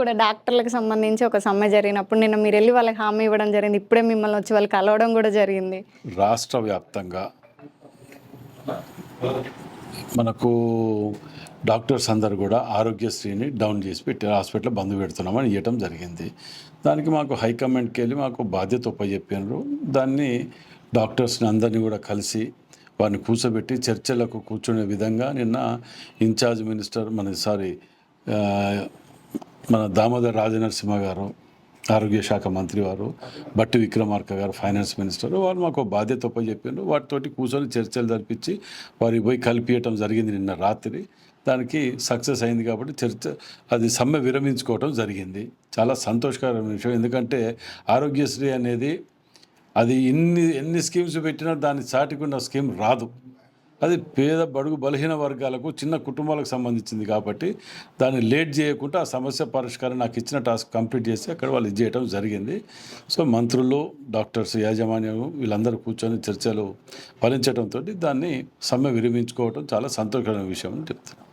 కూడా డాక్టర్లకు సంబంధించి ఒక సమ్మె జరిగినప్పుడు నిన్న మీరు వెళ్ళి వాళ్ళకి హామీ ఇవ్వడం జరిగింది. ఇప్పుడే మిమ్మల్ని వచ్చి వాళ్ళు కలవడం కూడా జరిగింది. రాష్ట్ర వ్యాప్తంగా మనకు డాక్టర్స్ అందరు కూడా ఆరోగ్యశ్రీని డౌన్ చేసి పెట్టి హాస్పిటల్ బంద్ పెడుతున్నామని ఇవ్వటం జరిగింది. దానికి మాకు హైకమాండ్కి వెళ్ళి మాకు బాధ్యత ఒప్పచెప్పినారు దాన్ని డాక్టర్స్ని అందరినీ కూడా కలిసి వారిని కూర్చోబెట్టి చర్చలకు కూర్చునే విధంగా నిన్న ఇన్ఛార్జ్ మినిస్టర్ మన సారీ మన దామోదర్ రాజనరసింహ గారు ఆరోగ్య శాఖ మంత్రి వారు బట్టి విక్రమార్క గారు ఫైనాన్స్ మినిస్టర్ వారు మాకు బాధ్యత చెప్పిండ్రు వాటితోటి కూర్చొని చర్చలు జరిపించి వారికి పోయి కలిపియటం జరిగింది నిన్న రాత్రి. దానికి సక్సెస్ అయింది కాబట్టి చర్చ అది సమ్మె విరమించుకోవటం జరిగింది. చాలా సంతోషకరమైన విషయం. ఎందుకంటే ఆరోగ్యశ్రీ అనేది అది ఎన్ని ఎన్ని స్కీమ్స్ పెట్టినా దాని చాటికున్న స్కీమ్ రాదు. అది పేద బడుగు బలహీన వర్గాలకు చిన్న కుటుంబాలకు సంబంధించింది కాబట్టి దాన్ని లేట్ చేయకుండా ఆ సమస్య పరిష్కారం నాకు ఇచ్చిన టాస్క్ కంప్లీట్ చేసి అక్కడ వాళ్ళు ఇది చేయడం జరిగింది. సో మంత్రులు డాక్టర్స్ యాజమాన్యం వీళ్ళందరూ కూర్చొని చర్చలు ఫలించడంతో దాన్ని సమ్మె విరమించుకోవడం చాలా సంతోషకరమైన విషయం అని చెప్తున్నాను.